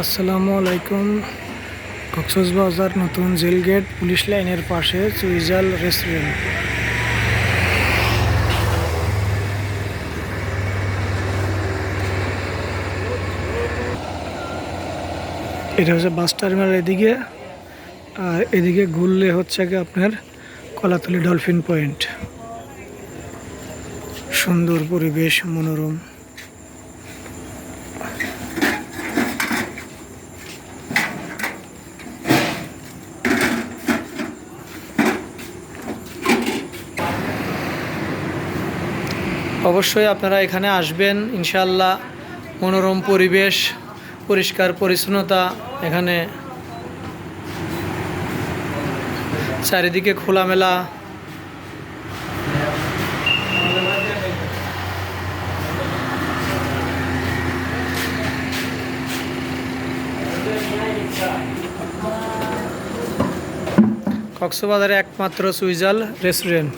আসসালামু আলাইকুম। কক্সবাজার নতুন জেল গেট পুলিশ লাইনের পাশে চুইজাল রেস্টুরেন্ট। এটা হচ্ছে বাস টার্মিনাল এদিকে। আর এদিকে ঘুরলে হচ্ছে কি আপনার কলাতলি ডলফিন পয়েন্ট। সুন্দর পরিবেশ, মনোরম। অবশ্যই আপনারা এখানে আসবেন ইনশাল্লাহ মনোরম পরিবেশ, পরিষ্কার পরিচ্ছন্নতা এখানে চারিদিকে খোলামেলা। কক্সবাজারে একমাত্র সুইজাল রেস্টুরেন্ট।